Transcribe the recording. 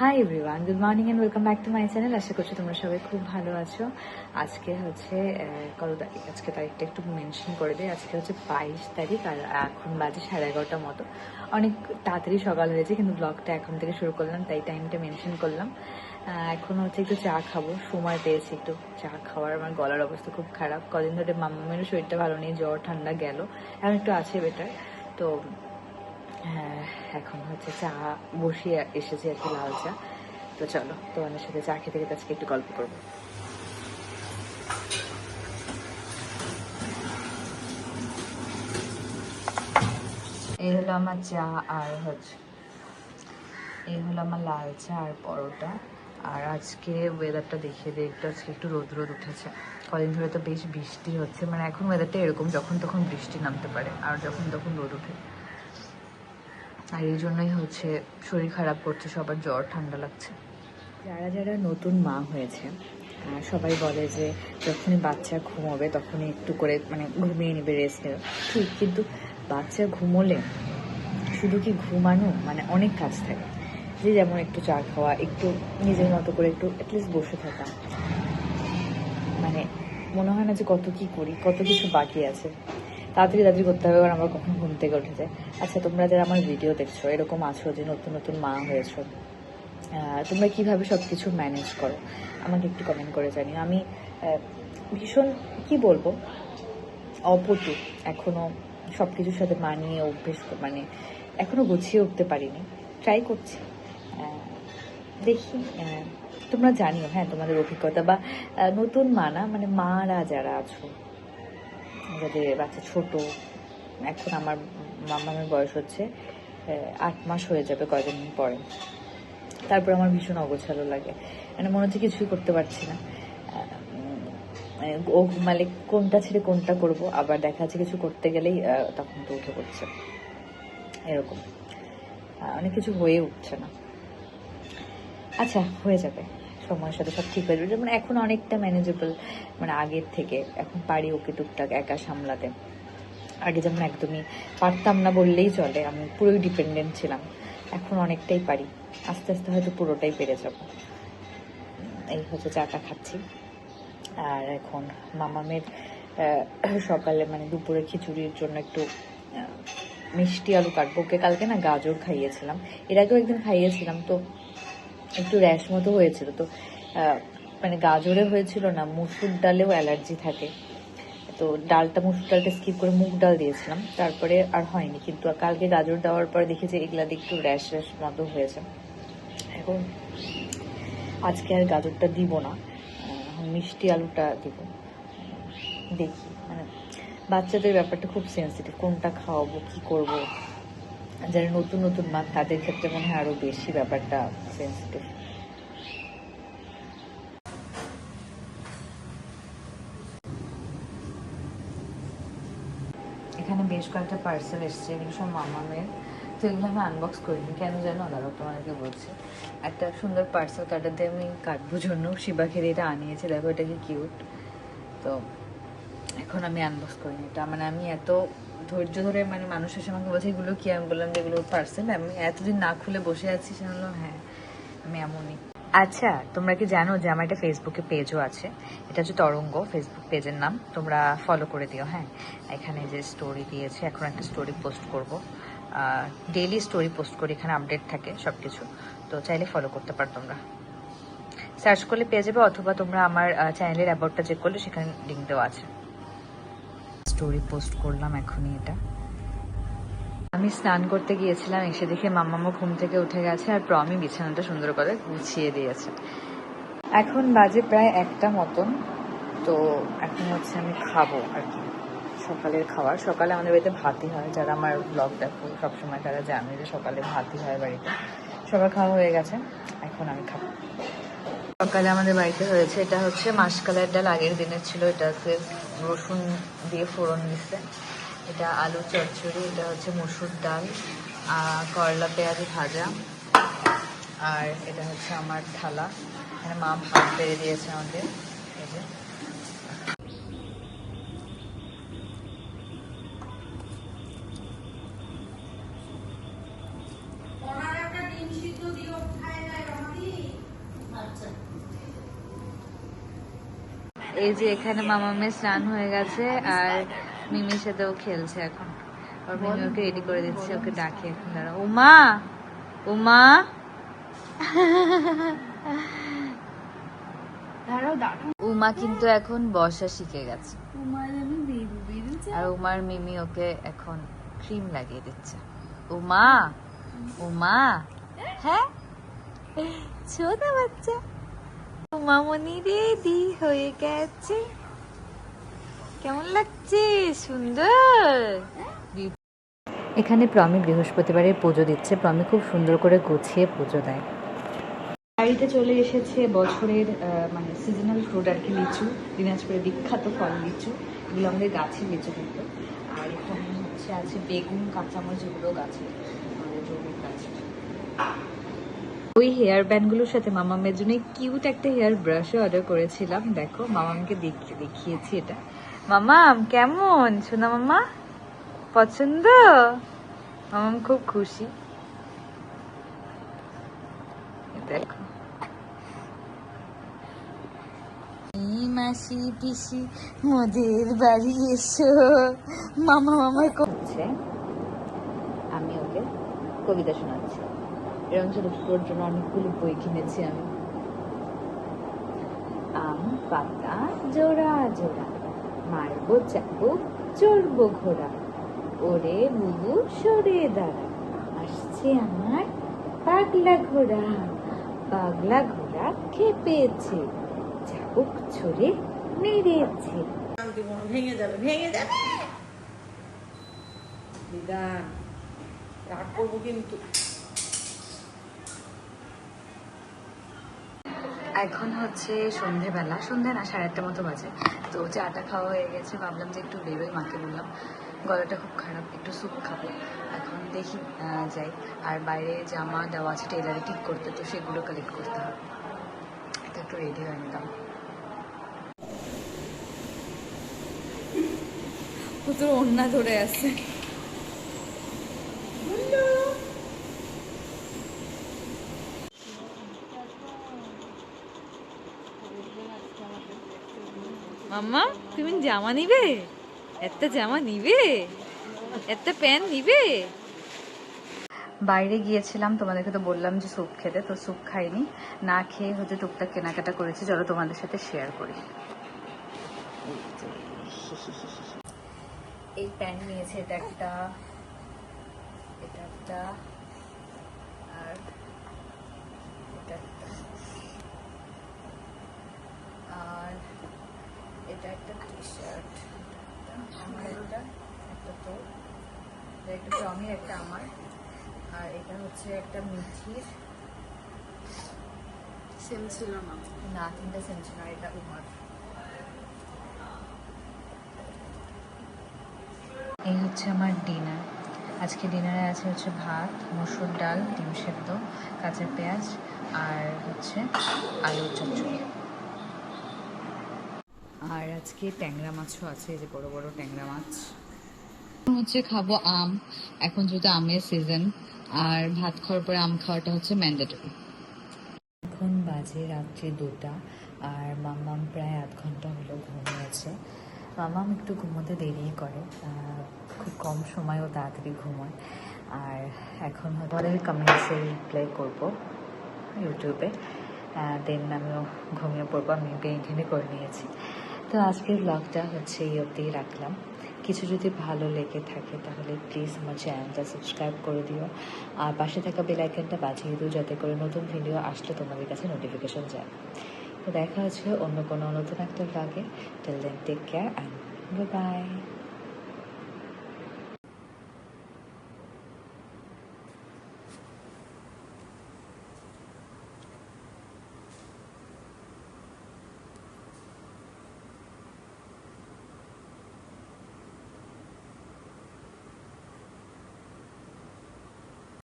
Hi everyone good morning and welcome back to my channel আশা করছি তোমরা সবাই খুব ভালো আছো। আজকে হচ্ছে কত তারিখ? আজকে তারিখটা একটু মেনশন করে দিই। আজকে হচ্ছে বাইশ তারিখ আর এখন বাজে সাড়ে এগারোটার মতো। অনেক তাড়াতাড়ি সকাল হয়েছে, কিন্তু ব্লগটা এখন থেকে শুরু করলাম, তাই টাইমটা মেনশন করলাম। এখন হচ্ছে একটু চা খাব, সময় পেয়েছি একটু চা খাওয়ার। আমার গলার অবস্থা খুব খারাপ। কদিন ধরে মাম্মামেরও শরীরটা ভালো নেই, জ্বর, ঠান্ডা গেল। এখন একটু আছে বেটার তো হ্যাঁ এখন হচ্ছে চা বসিয়ে এসেছি আর কি লাল চা। তো চলো, তোমাদের সাথে চা খেতে খেতে আজকে একটু গল্প করব। এই হলো আমার চা আর হচ্ছে, এই হলো আমার লাল চা আর পরোটা। আর আজকে ওয়েদারটা দেখিয়ে দিই একটু আজকে একটু রোদ রোদ উঠেছে। কদিন ধরে তো বেশ বৃষ্টি হচ্ছে মানে এখন ওয়েদারটা এরকম যখন তখন বৃষ্টি নামতে পারে, আর যখন তখন রোদ ওঠে। আর এই জন্যই হচ্ছে শরীর খারাপ করছে, সবার জ্বর, ঠান্ডা লাগছে। যারা যারা নতুন মা হয়েছে সবাই বলে যে যখনই বাচ্চা ঘুমোবে তখনই একটু করে মানে ঘুমিয়ে নেবে রেস্ট নেবে। ঠিক, কিন্তু বাচ্চা ঘুমোলে শুধু কি ঘুমানো? মানে অনেক কাজ থাকে। যে যেমন একটু চা খাওয়া, একটু নিজের মতো করে একটু অ্যাটলিস্ট বসে থাকা। মানে মনে হয় না যে কত কি করি, কত কিছু বাকি আছে। তাড়াতাড়ি তাড়াতাড়ি করতে হবে কারণ আমার কখন ঘুম থেকে উঠে যায় আচ্ছা তোমরা যারা আমার ভিডিও দেখছ, এরকম আছো যে নতুন নতুন মা হয়েছো তোমরা কীভাবে সব কিছু ম্যানেজ করো? আমাকে একটু কমেন্ট করে জানিও। আমি ভীষণ, কি বলব, অপটু এখনও সব কিছুর সাথে মানিয়ে অভ্যেস মানে এখনও গুছিয়ে উঠতে পারিনি। ট্রাই করছি। দেখি তোমরা জানিও হ্যাঁ তোমাদের অভিজ্ঞতা বা নতুন মানা মানে মারা যারা আছো যাদের বাচ্চা ছোট, এখন আমার মামামের বয়স হচ্ছে আট মাস হয়ে যাবে কয়দিন পরে। তারপর আমার ভীষণ অগোছালো লাগে। মানে মনে হচ্ছে কিছুই করতে পারছি না। মানে ও ঘুমালে কোনটা ছেড়ে কোনটা করব, আবার দেখা যাচ্ছে কিছু করতে গেলেই তখন তো উঠে পড়ছে। এরকম। অনেক কিছু হয়ে উঠছে না। আচ্ছা হয়ে যাবে। সময়ের সাথে সব ঠিক হয়ে যাবে। যেমন এখন অনেকটা ম্যানেজেবল মানে আগের থেকে। এখন পারি ওকে টুকটাক একা সামলাতে। আগে যেমন একদমই পারতাম না বললেই চলে, আমি পুরোই ডিপেন্ডেন্ট ছিলাম। এখন অনেকটাই পারি। আস্তে আস্তে হয়তো পুরোটাই পেরে যাব। এই হচ্ছে চাটা খাচ্ছি। আর এখন মামামের সকালে মানে দুপুরে খিচুড়ির জন্য একটু মিষ্টি আলু কাটবো। ওকে কালকে না গাজর খাইয়েছিলাম। এর আগেও একদিন খাইয়েছিলাম, তো একটু র্যাশ মতো হয়েছিল তো মানে গাজরে হয়েছিল না, মুসুর ডালেও অ্যালার্জি থাকে। তো ডালটা, মুসুর ডালটা স্কিপ করে মুগ ডাল দিয়েছিলাম, তারপরে আর হয়নি। কিন্তু কালকে গাজর দেওয়ার পর দেখি যে এগুলা একটু র্যাশ র্যাশ মতো হয়েছে। এখন আজকে আর গাজরটা দিব না মিষ্টি আলুটা দিব। দেখি মানে বাচ্চাদের ব্যাপারটা খুব সেন্সিটিভ কোনটা খাওয়াবো, কি করব। যারা নতুন নতুন মা তাদের ক্ষেত্রে মনে হয় আরও বেশি ব্যাপারটা সেন্সিটিভ এখানে বেশ কয়েকটা পার্সেল এসছে, এগুলো সব মামামের। তো এগুলো আমি আনবক্স করিনি। কেন জানো? দাঁড়াও তোমাকে বলছি। একটা সুন্দর পার্সেল কাটার দিয়ে আমি কাটবো জন্য। শিবাখের এটা আনিয়েছে। দেখো, এটা কি কিউট তো এখন আমি আনবক্স করিনি। এটা মানে আমি এত ধৈর্য ধরে মানে মানুষ এসে আমাকে বলছে, এগুলো কি? আমি বললাম যে, এগুলো পার্সেল। আমি এতদিন না খুলে বসে আছি, সে বলল হ্যাঁ আমি এমনই। আচ্ছা তোমরা কি জানো যে আমার একটা ফেসবুকে পেজও আছে? এটা হচ্ছে তরঙ্গ ফেসবুক পেজের নাম। তোমরা ফলো করে দিও হ্যাঁ? এখানে যে স্টোরি দিয়েছে, এখন একটা স্টোরি পোস্ট করব। ডেইলি স্টোরি পোস্ট করি এখানে আপডেট থাকে সব কিছু তো চাইলে ফলো করতে পারো তোমরা। সার্চ করলে পেয়ে যাবে, অথবা তোমরা আমার চ্যানেলের অ্যাবাউটটা চেক করলে সেখানে লিঙ্ক দেওয়া আছে। স্টোরি পোস্ট করলাম এখনই এটা। আমি স্নান করতে গিয়েছিলাম, এসে দেখে মাম্মামা ঘুম থেকে উঠে গেছে আর প্রমি বিছানাটা সুন্দর করে গুছিয়ে দিয়েছে। এখন বাজে প্রায় একটা মতন, তো এখন হচ্ছে আমি খাব আর কি। সকালের খাবার। সকালে আমাদের বাড়িতে ভাতই হয়, যারা আমার ব্লগ দেখো সবসময় তারা জানে যে সকালে ভাতই হয় বাড়িতে। সবার খাওয়া হয়ে গেছে, এখন আমি খাব। সকালে আমাদের বাড়িতে হয়েছে, এটা হচ্ছে মাসকালের ডাল, আগের দিনের ছিল, এটাকে রসুন দিয়ে ফোড়ন দিচ্ছে এটা আলু চচ্চড়ি, এটা হচ্ছে মসুর ডাল করলা পেঁয়াজি ভাজা, আর এটা হচ্ছে আমার থালা। এখানে মা ভাত বেড়ে দিয়েছে আমাদের, এই যে ওনার একটা ডিম সিদ্ধ দিও খায় না এরকম এই যে এখানে মামামের স্নান হয়ে গেছে আর মিমির সাথেও খেলছে এখন। আর মিমি ওকে রেডি করে দিচ্ছে ওকে ডাকে এখন দাঁড়া উমা! উমা! উমা কিন্তু এখন বসা শিখে গেছে। আর উমার মিমি ওকে এখন ক্রিম লাগিয়ে দিচ্ছে। উমা! উমা! হ্যাঁ? ছোট বাচ্চা। উমামনি রেডি হয়ে গেছে। কেমন লাগছে? সুন্দর। এখানে প্রমি বৃহস্পতিবারে পুজো দিচ্ছে। প্রমি খুব সুন্দর করে গুছিয়ে পুজো দেয়। বাড়িতে চলে এসেছে বছরের আহ, মানে সিজনাল ফ্রুট আর কি লিচু। দিনাজপুরের বিখ্যাত ফল লিচু। এগুলো আমাদের গাছের লিচু কিন্তু আর এখানে হচ্ছে আছে বেগুন কাঁচামরিচ এগুলো গাছের আমাদের জমির গাছের ওই হেয়ার ব্যান্ডগুলোর সাথে মামামের জন্য কিউট একটা হেয়ার ব্রাশও অর্ডার করেছিলাম। দেখো মামামকে দেখিয়ে দেখিয়েছি এটা। মামাম কেমন? সোনা মামা, পছন্দ? মামাম খুব খুশি। দেখো। মাসি পিসি, মোদের বাড়ি এসো। মামা মামার করছে আমি ওকে কবিতা শোনাচ্ছি। এরকম ছোট ছোটোর জন্য অনেকগুলো বই কিনেছি আমি। আম, পাতা, জোড়া জোড়া, মারবো চাবুক চড়বো, ঘোড়া। ওরে বুবু, সরে দাঁড়া। আসছে আমার পাগলা ঘোড়া। পাগলা ঘোড়া খেপেছে। চাবুক ছড়ে মেরেছে। ভেঙে যাবে ভেঙে যাবে! বিধান রাগ করব কিন্তু। এখন হচ্ছে সন্ধেবেলা, সন্ধে না, সাড়ে আটটা মতো বাজে। তো চাটা খাওয়া হয়ে গেছে, ভাবলাম যে একটু বেরোই, মাকে বললাম, গলাটা খুব খারাপ, একটু স্যুপ খাব। এখন দেখি যাই। আর বাইরে জামা দেওয়া আছে টেলারে ঠিক করতে, তো সেগুলো কালেক্ট করতে হবে। এটা একটু রেডি হয়ে নিলাম। তোর অন্যা ধরে আছে। মাম্মা, তুমি জামা নিবে? একটা জামা নিবে? একটা প্যান্ট নিবে? বাইরে গিয়েছিলাম, তোমাদেরকে তো বললাম যে স্যুপ খেতে, তো স্যুপ খাইনি। না খেয়ে হচ্ছে টুকটাক কেনাকাটা করেছি, চলো তোমাদের সাথে শেয়ার করি। এই প্যান্ট নিয়েছে, এটা একটা এটা একটা, আর এটা একটা। এটা একটা টি শার্ট একটা একটা তো একটা টমির একটা আমার আর এটা হচ্ছে একটা মিঠির সেম ছিল না। না তিনটা সেম ছিল এটা উমার। এই হচ্ছে আমার ডিনার আজকে ডিনারে আছে হচ্ছে ভাত মসুর ডাল ডিম সেদ্ধ কাঁচা পেঁয়াজ আর হচ্ছে আলুর চচ্চড়ি। আর আজকে ট্যাংরা মাছও আছে যে বড় বড় ট্যাংরা মাছ। হচ্ছে খাব আম। এখন যেহেতু আমের সিজন আর ভাত খাওয়ার পরে আম খাওয়াটা হচ্ছে ম্যান্ডেটরি এখন বাজে রাত্রি দুটা আর মাম্মাম প্রায় আধ ঘণ্টা হলো ঘুমিয়েছে মাম্মাম একটু ঘুমোতে দেরিই করে খুব কম সময়ও তাড়াতাড়ি ঘুমোয়। আর এখন পরে কমেন্টসে প্লে করব ইউটিউবে দেন আমিও ঘুমিয়ে পড়ব আমি পেইন্টিংয়ে করে নিয়েছি। তো আজকের ব্লগটা হচ্ছে এই অবধিই রাখলাম। কিছু যদি ভালো লেগে থাকে তাহলে প্লিজ আমার চ্যানেলটা সাবস্ক্রাইব করে দিও। আর পাশে থাকা বেলাইকনটা বাজিয়ে দিও যাতে করে নতুন ভিডিও আসলে তোমাদের কাছে নোটিফিকেশন যায়। তো দেখা হচ্ছে অন্য কোনো নতুন একটা ব্লগে till then take care and bye